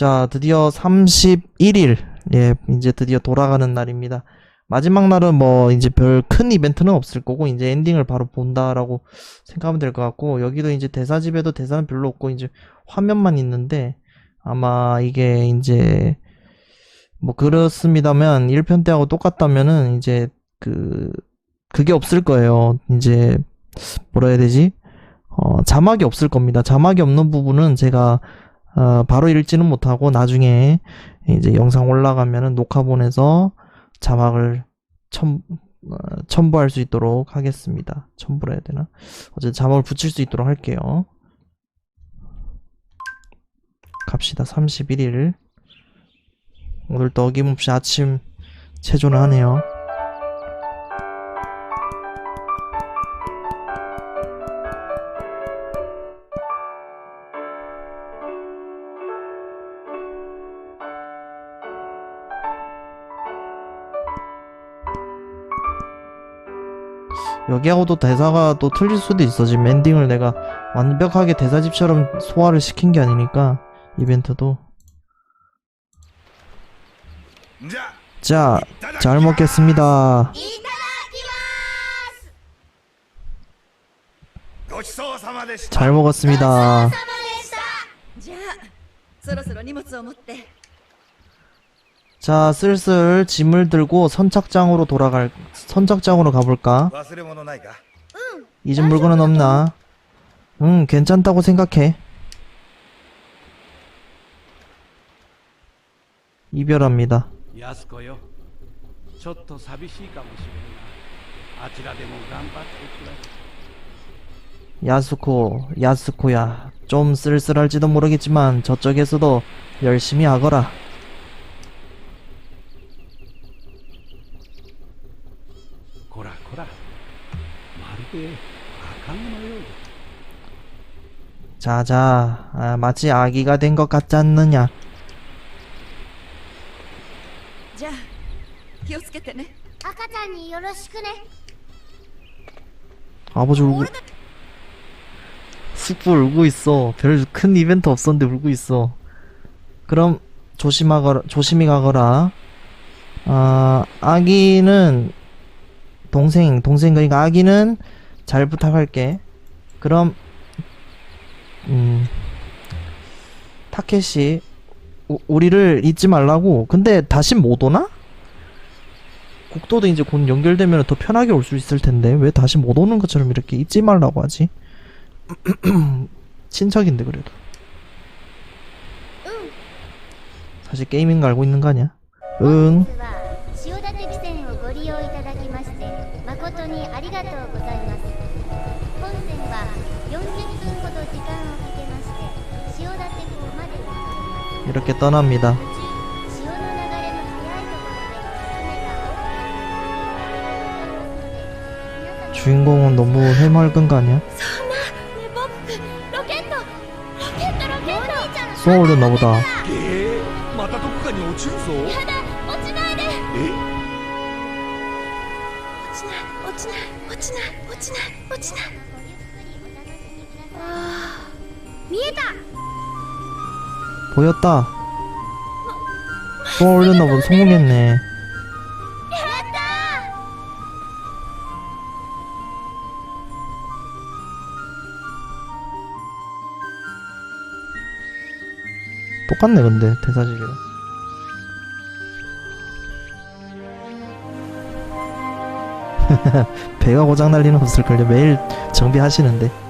자, 드디어 31일. 예, 이제 드디어 돌아가는 날입니다. 마지막 날은 뭐, 이제 별 큰 이벤트는 없을 거고, 이제 엔딩을 바로 본다라고 생각하면 될 것 같고, 여기도 이제 대사집에도 대사는 별로 없고, 이제 화면만 있는데, 아마 이게 이제, 뭐, 그렇습니다면, 1편 때하고 똑같다면은, 이제, 그, 그게 없을 거예요. 이제, 뭐라 해야 되지? 어, 자막이 없을 겁니다. 자막이 없는 부분은 제가 어, 바로 읽지는 못하고 나중에 이제 영상 올라가면은 녹화본에서 자막을 첨, 어, 첨부할 수 있도록 하겠습니다. 첨부를 해야 되나? 어쨌든 자막을 붙일 수 있도록 할게요. 갑시다. 31일. 오늘도 어김없이 아침 체조를 하네요. 여기하고도 대사가 또 틀릴 수도 있어. 지금 엔딩을 내가 완벽하게 대사집처럼 소화를 시킨 게 아니니까 이벤트도. じゃ 자, 잘 먹겠습니다. ごちそうさまでした 잘 먹었습니다. じゃあそろそろ荷物を持って 자, 슬슬 짐을 들고 선착장으로 돌아갈 선착장으로 가볼까? 잊은 물건은 없나? 응, 괜찮다고 생각해. 이별합니다. 야스코, 야스코야. 좀 쓸쓸할지도 모르겠지만 저쪽에서도 열심히 하거라. 자자, 아, 마치 아기가 된 것 같지 않느냐. 자, 기억스케네 아카짱이 요로시크네. 아버지 울고 숙부 울고 있어. 별 큰 이벤트 없었는데 울고 있어. 그럼 조심하거라, 조심히 가거라. 아, 아기는 동생, 동생 그러니까 아기는 잘 부탁할게. 그럼 음, 타케시, 우, 우리를 잊지 말라고. 근데 다시 못 오나? 국도도 이제 곧 연결되면 더 편하게 올 수 있을 텐데 왜 다시 못 오는 것처럼 이렇게 잊지 말라고 하지? 친척인데 그래도. 사실 게임인 거 알고 있는 거 아니야? 응. 本日は塩立美線をご利用いただきまして誠にありがとうございます 이렇게 떠납니다. 途中潮の流れの速いところで船が大きなので皆様 주인공은 너무 해맑은 거 아니야? そんなねボブ君ロケットロケットロケットお兄ちゃん 쏘올렸나 보다. えー、またどこかに落ちるぞやだ落ちないでえ落ちない落ちない落ちない落ちない落ちないあー見えた 보였다. 또 올렸나 보다. 성공했네. 똑같네 근데. 대사집이랑 배가 고장날 리는 없을걸요. 매일 정비하시는데.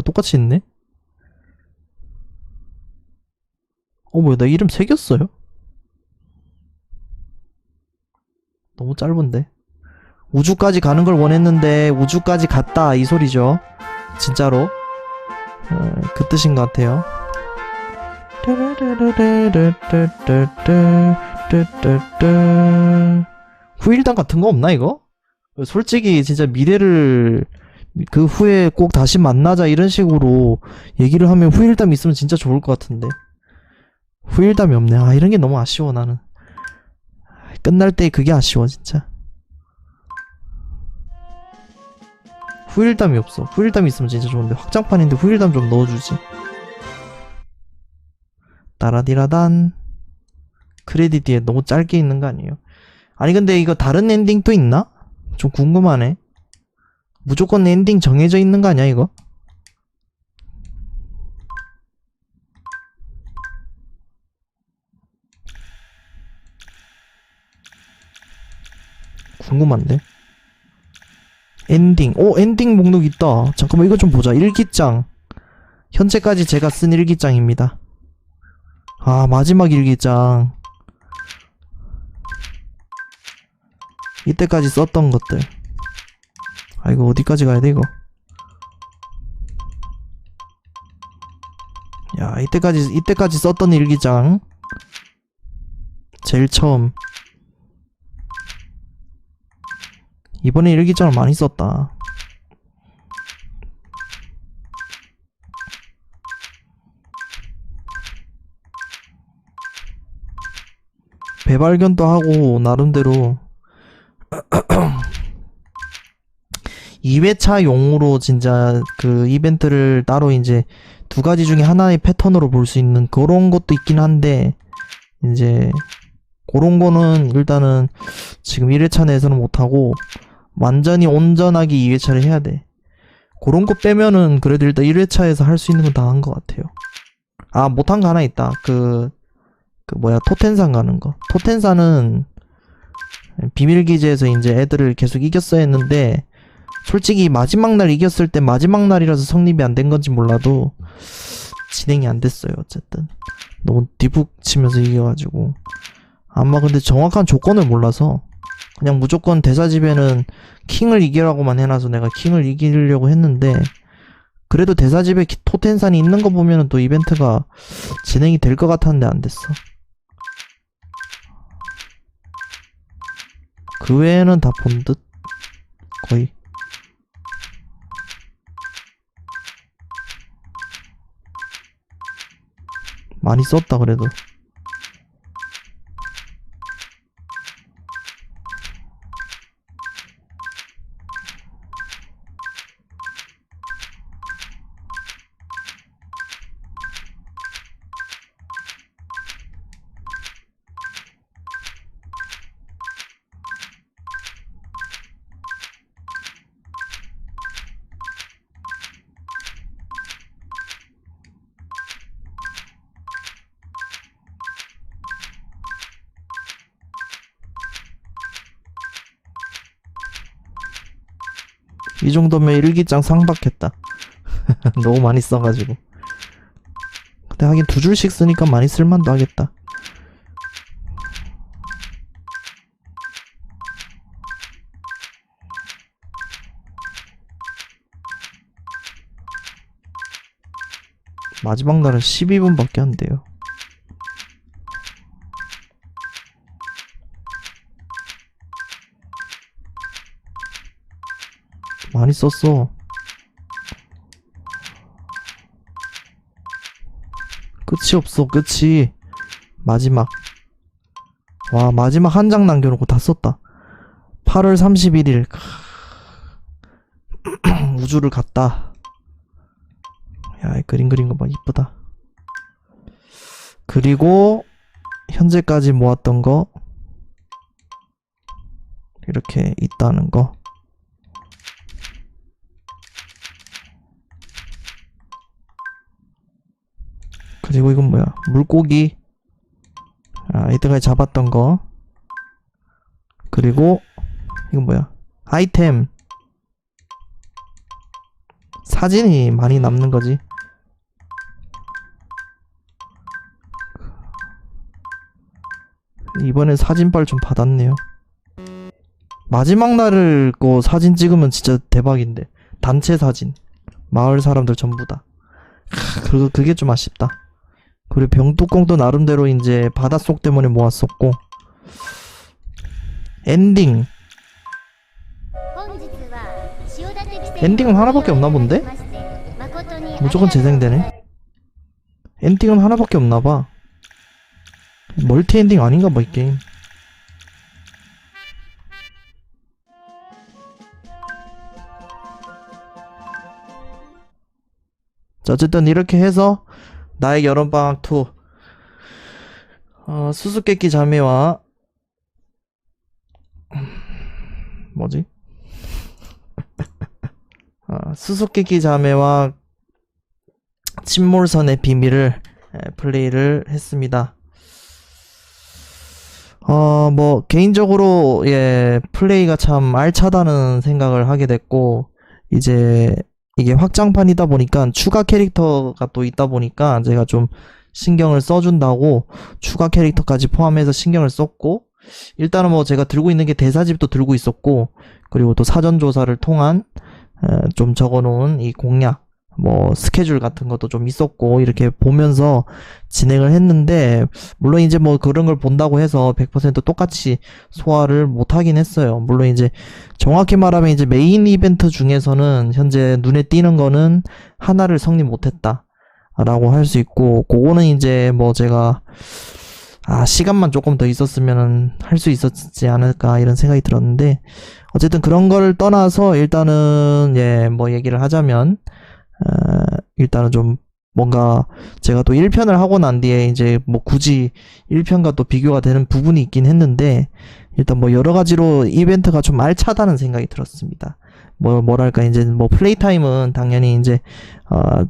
뭐야, 똑같이 있네? 어, 뭐야, 나 이름 새겼어요? 너무 짧은데? 우주까지 가는 걸 원했는데, 우주까지 갔다, 이 소리죠. 진짜로 어, 그 뜻인 것 같아요. 후일담 같은 거 없나 이거? 솔직히 진짜 미래를 그 후에 꼭 다시 만나자 이런 식으로 얘기를 하면 후일담 있으면 진짜 좋을 것 같은데 후일담이 없네. 아 이런 게 너무 아쉬워 나는. 끝날 때 그게 아쉬워 진짜. 후일담이 없어. 후일담이 있으면 진짜 좋은데 확장판인데 후일담 좀 넣어주지. 따라디라단 크레딧 뒤에 너무 짧게 있는 거 아니에요? 아니 근데 이거 다른 엔딩 또 있나? 좀 궁금하네. 무조건 엔딩 정해져 있는 거 아니야 이거? 궁금한데? 엔딩. 오, 엔딩 목록 있다. 잠깐만, 이거 좀 보자. 일기장. 현재까지 제가 쓴 일기장입니다. 아, 마지막 일기장. 이때까지 썼던 것들. 아, 이거 어디까지 가야 돼, 이거? 야, 이때까지, 이때까지 썼던 일기장. 제일 처음. 이번에 일기장을 많이 썼다. 배발견도 하고 나름대로 2회차 용으로 진짜 그 이벤트를 따로 이제 두 가지 중에 하나의 패턴으로 볼 수 있는 그런 것도 있긴 한데 이제 그런 거는 일단은 지금 1회차 내에서는 못하고 완전히 온전하게 2회차를 해야 돼. 그런 거 빼면은 그래도 일단 1회차에서 할 수 있는 건 다 한 것 같아요. 아, 못한 거 하나 있다. 그, 그 뭐야, 토텐산 가는 거. 토텐산은 비밀기지에서 이제 애들을 계속 이겼어야 했는데, 솔직히 마지막 날 이겼을 때 마지막 날이라서 성립이 안 된 건지 몰라도, 진행이 안 됐어요, 어쨌든. 너무 뒤북 치면서 이겨가지고. 아마 근데 정확한 조건을 몰라서, 그냥 무조건 대사집에는 킹을 이기라고만 해놔서 내가 킹을 이기려고 했는데 그래도 대사집에 기- 토텐산이 있는 거 보면은 또 이벤트가 진행이 될 것 같았는데 안 됐어. 그 외에는 다 본 듯 거의. 많이 썼다 그래도. 이 정도면 일기장 상박했다. 너무 많이 써가지고. 근데 하긴 두 줄씩 쓰니까 많이 쓸만도 하겠다. 마지막 날은 12분밖에 안 돼요. 많이 썼어. 끝이 없어, 끝이. 마지막. 와, 마지막 한 장 남겨놓고 다 썼다. 8월 31일. 우주를 갔다. 야, 이 그림 그린 거 봐, 이쁘다. 그리고, 현재까지 모았던 거. 이렇게 있다는 거. 그리고 이건 뭐야? 물고기. 아, 이때까지 잡았던 거. 그리고 이건 뭐야? 아이템. 사진이 많이 남는 거지. 이번엔 사진빨 좀 받았네요. 마지막 날을 거 사진 찍으면 진짜 대박인데. 단체 사진. 마을 사람들 전부 다. 그 그게 좀 아쉽다. 그리고 병뚜껑도 나름대로 이제 바닷속 때문에 모았었고. 엔딩. 엔딩은 하나밖에 없나 본데? 무조건 재생되네. 엔딩은 하나밖에 없나봐. 멀티 엔딩 아닌가 봐 이 게임. 자 어쨌든 이렇게 해서 나의 여름방학 2 어, 수수께끼 자매와 뭐지? 아, 수수께끼 자매와 침몰선의 비밀을 에, 플레이를 했습니다. 어, 뭐, 개인적으로, 예, 플레이가 참 알차다는 생각을 하게 됐고, 이제, 이게 확장판이다 보니까, 추가 캐릭터가 또 있다 보니까, 제가 좀 신경을 써준다고, 추가 캐릭터까지 포함해서 신경을 썼고, 일단은 뭐, 제가 들고 있는 게 대사집도 들고 있었고, 그리고 또 사전 조사를 통한, 에, 좀 적어놓은 이 공략, 뭐 스케줄 같은 것도 좀 있었고 이렇게 보면서 진행을 했는데 물론 이제 뭐 그런 걸 본다고 해서 100% 똑같이 소화를 못 하긴 했어요. 물론 이제 정확히 말하면 이제 메인 이벤트 중에서는 현재 눈에 띄는 거는 하나를 성립 못 했다 라고 할 수 있고 그거는 이제 뭐 제가 아 시간만 조금 더 있었으면 할 수 있었지 않을까 이런 생각이 들었는데 어쨌든 그런 걸 떠나서 일단은 예 뭐 얘기를 하자면 어, 일단은 좀 뭔가 제가 또 1편을 하고 난 뒤에 이제 뭐 굳이 1편과 또 비교가 되는 부분이 있긴 했는데 일단 뭐 여러 가지로 이벤트가 좀 알차다는 생각이 들었습니다. 뭐 뭐랄까 이제 뭐 플레이 타임은 당연히 이제 어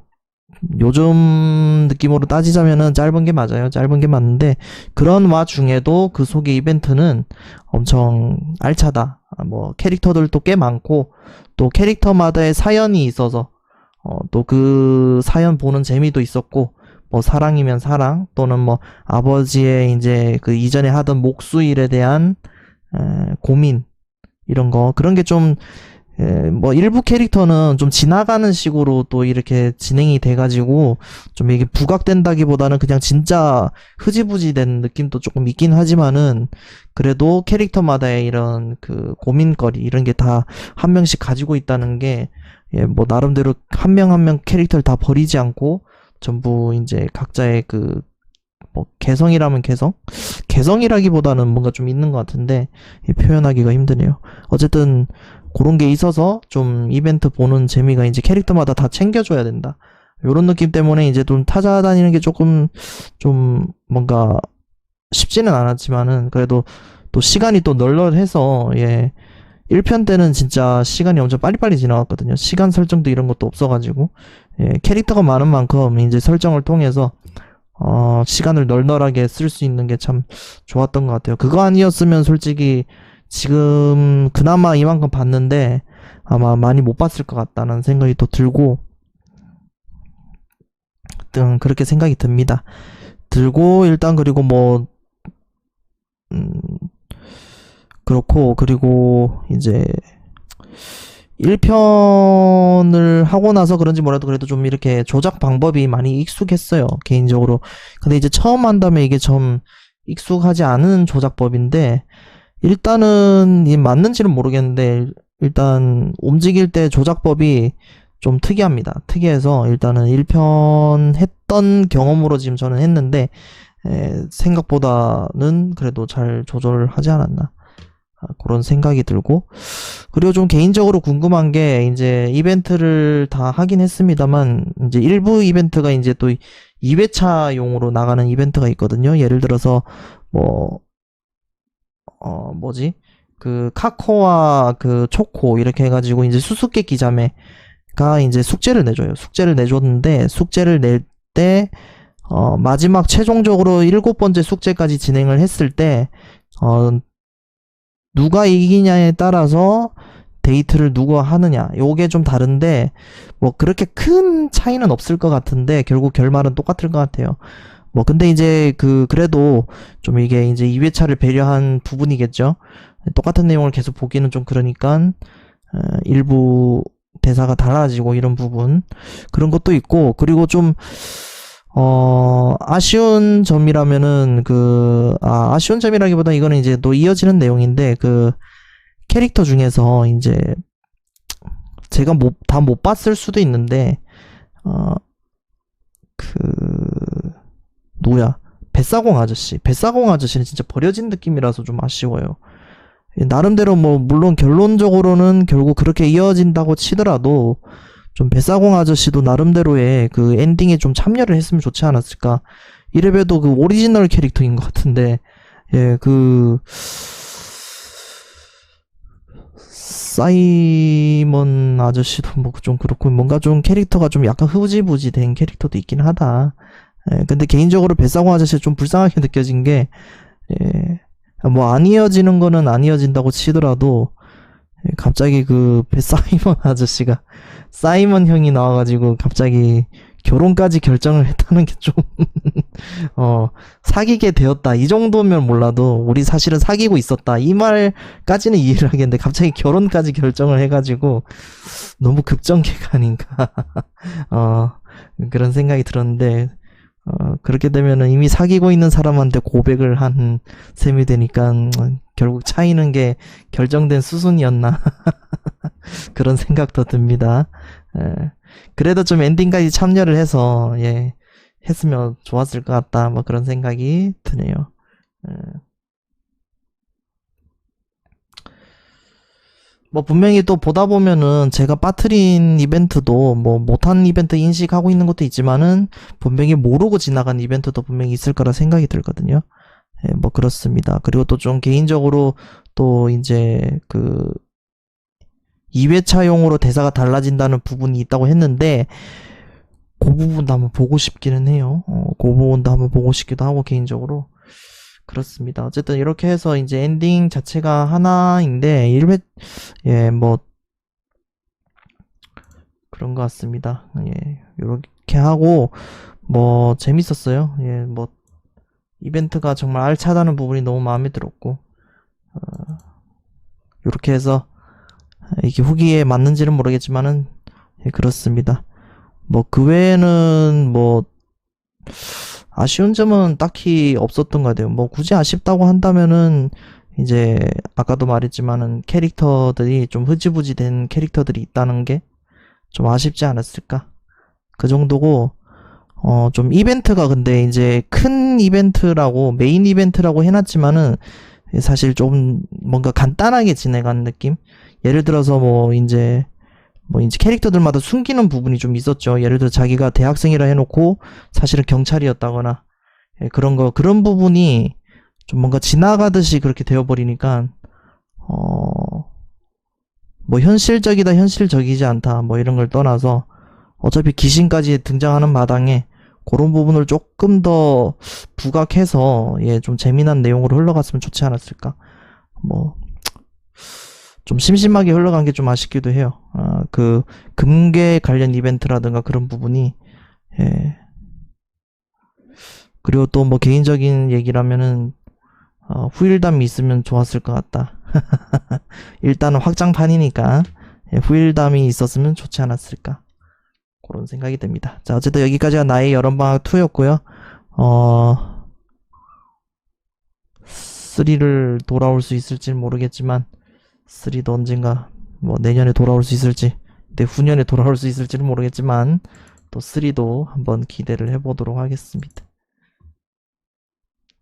요즘 느낌으로 따지자면은 짧은 게 맞아요. 짧은 게 맞는데 그런 와중에도 그 속의 이벤트는 엄청 알차다. 아, 뭐 캐릭터들도 꽤 많고 또 캐릭터마다의 사연이 있어서 어, 또 그 사연 보는 재미도 있었고, 뭐 사랑이면 사랑, 또는 뭐 아버지의 이제 그 이전에 하던 목수일에 대한 에, 고민, 이런 거, 그런 게 좀, 에, 뭐 일부 캐릭터는 좀 지나가는 식으로 또 이렇게 진행이 돼가지고, 좀 이게 부각된다기보다는 그냥 진짜 흐지부지 된 느낌도 조금 있긴 하지만은, 그래도 캐릭터마다의 이런 그 고민거리, 이런 게 다 한 명씩 가지고 있다는 게, 예, 뭐 나름대로 한 명 한명 캐릭터를 다 버리지 않고 전부 이제 각자의 그 뭐 개성이라면 개성? 개성이라기보다는 뭔가 좀 있는 것 같은데 예, 표현하기가 힘드네요. 어쨌든 그런 게 있어서 좀 이벤트 보는 재미가 이제 캐릭터마다 다 챙겨줘야 된다. 요런 느낌 때문에 이제 좀 찾아다니는 게 조금 좀 뭔가 쉽지는 않았지만은 그래도 또 시간이 또 널널해서 예 1편 때는 진짜 시간이 엄청 빨리빨리 지나갔거든요. 시간 설정도 이런 것도 없어가지고, 예, 캐릭터가 많은 만큼 이제 설정을 통해서, 어, 시간을 널널하게 쓸 수 있는 게 참 좋았던 것 같아요. 그거 아니었으면 솔직히 지금 그나마 이만큼 봤는데 아마 많이 못 봤을 것 같다는 생각이 또 들고, 등 그렇게 생각이 듭니다. 들고 일단 그리고 뭐, 음, 그렇고, 그리고 이제 1편을 하고 나서 그런지 뭐라도 그래도 좀 이렇게 조작 방법이 많이 익숙했어요, 개인적으로. 근데 이제 처음 한다면 이게 좀 익숙하지 않은 조작법인데, 일단은 이 맞는지는 모르겠는데, 일단 움직일 때 조작법이 좀 특이합니다. 특이해서 일단은 1편 했던 경험으로 지금 저는 했는데, 에, 생각보다는 그래도 잘 조절을 하지 않았나. 아, 그런 생각이 들고 그리고 좀 개인적으로 궁금한 게 이제 이벤트를 다 하긴 했습니다만 이제 일부 이벤트가 이제 또 2회차용으로 나가는 이벤트가 있거든요. 예를 들어서 뭐 어, 뭐지? 그 카코와 그 초코 이렇게 해가지고 이제 수수께끼 자매가 이제 숙제를 내줘요. 숙제를 내줬는데 숙제를 낼 때 어, 마지막 최종적으로 일곱 번째 숙제까지 진행을 했을 때 어, 누가 이기냐에 따라서 데이트를 누가 하느냐 요게 좀 다른데 뭐 그렇게 큰 차이는 없을 것 같은데 결국 결말은 똑같을 것 같아요 뭐 근데 이제 그 그래도 좀 이게 이제 2회차를 배려한 부분이겠죠? 똑같은 내용을 계속 보기는 좀 그러니까 어, 일부 대사가 달라지고 이런 부분 그런 것도 있고 그리고 좀 어, 아쉬운 점이라면은, 그, 아, 아쉬운 점이라기보다 이거는 이제 또 이어지는 내용인데, 그, 캐릭터 중에서 이제, 제가 못, 다못 봤을 수도 있는데, 어, 그, 누구야? 뱃사공 아저씨. 뱃사공 아저씨는 진짜 버려진 느낌이라서 좀 아쉬워요. 나름대로 뭐, 물론 결론적으로는 결국 그렇게 이어진다고 치더라도, 좀 뱃사공 아저씨도 나름대로의 그 엔딩에 좀 참여를 했으면 좋지 않았을까. 이래봬도 그 오리지널 캐릭터인 것 같은데, 예, 그, 사이먼 아저씨도 뭐 좀 그렇고, 뭔가 좀 캐릭터가 좀 약간 흐지부지 된 캐릭터도 있긴 하다. 예, 근데 개인적으로 뱃사공 아저씨 좀 불쌍하게 느껴진 게, 예, 뭐 안 이어지는 거는 안 이어진다고 치더라도, 예, 갑자기 그 뱃사이먼 아저씨가 사이먼 형이 나와가지고 갑자기 결혼까지 결정을 했다는 게 좀, 어, 사귀게 되었다. 이 정도면 몰라도 우리 사실은 사귀고 있었다. 이 말까지는 이해를 하겠는데 갑자기 결혼까지 결정을 해가지고 너무 급전개가 아닌가. 어, 그런 생각이 들었는데, 어, 그렇게 되면은 이미 사귀고 있는 사람한테 고백을 한 셈이 되니까, 음, 결국 차이는 게 결정된 수순이었나. 그런 생각도 듭니다. 예. 그래도 좀 엔딩까지 참여를 해서, 예, 했으면 좋았을 것 같다. 뭐 그런 생각이 드네요. 예. 뭐 분명히 또 보다 보면은 제가 빠트린 이벤트도 뭐 못한 이벤트 인식하고 있는 것도 있지만은 분명히 모르고 지나간 이벤트도 분명히 있을 거라 생각이 들거든요. 예, 뭐 그렇습니다. 그리고 또 좀 개인적으로 또 이제 그 2회차용으로 대사가 달라진다는 부분이 있다고 했는데 그 부분도 한번 보고 싶기는 해요. 어, 그 부분도 한번 보고 싶기도 하고 개인적으로 그렇습니다. 어쨌든 이렇게 해서 이제 엔딩 자체가 하나인데 1회 예, 뭐 그런 것 같습니다. 예, 이렇게 하고 뭐 재밌었어요. 예, 뭐 이벤트가 정말 알차다는 부분이 너무 마음에 들었고 어, 이렇게 해서 이게 후기에 맞는지는 모르겠지만은 예, 그렇습니다. 뭐 그 외에는 뭐 아쉬운 점은 딱히 없었던 것 같아요. 뭐 굳이 아쉽다고 한다면은 이제 아까도 말했지만은 캐릭터들이 좀 흐지부지 된 캐릭터들이 있다는 게 좀 아쉽지 않았을까? 그 정도고 어 좀 이벤트가 근데 이제 큰 이벤트라고 메인 이벤트라고 해놨지만은 사실 좀 뭔가 간단하게 진행한 느낌? 예를 들어서 뭐 이제 뭐 이제 캐릭터들마다 숨기는 부분이 좀 있었죠. 예를 들어 자기가 대학생이라 해놓고 사실은 경찰이었다거나 예, 그런 거 그런 부분이 좀 뭔가 지나가듯이 그렇게 되어버리니까 어 뭐 현실적이다 현실적이지 않다 뭐 이런 걸 떠나서 어차피 귀신까지 등장하는 마당에 그런 부분을 조금 더 부각해서 예 좀 재미난 내용으로 흘러갔으면 좋지 않았을까 뭐 좀 심심하게 흘러간 게 좀 아쉽기도 해요. 아, 그 금괴 관련 이벤트라든가 그런 부분이 예. 그리고 또 뭐 개인적인 얘기라면은 어, 후일담이 있으면 좋았을 것 같다. 일단은 확장판이니까 예, 후일담이 있었으면 좋지 않았을까. 그런 생각이 듭니다. 자, 어쨌든 여기까지가 나의 여름방학 2였고요. 어, 3를 돌아올 수 있을지는 모르겠지만 3도 언젠가 뭐 내년에 돌아올 수 있을지 내 후년에 돌아올 수 있을지는 모르겠지만 또 3도 한번 기대를 해보도록 하겠습니다.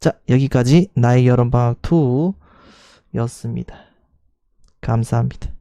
자 여기까지 나의 여름방학 2였습니다. 감사합니다.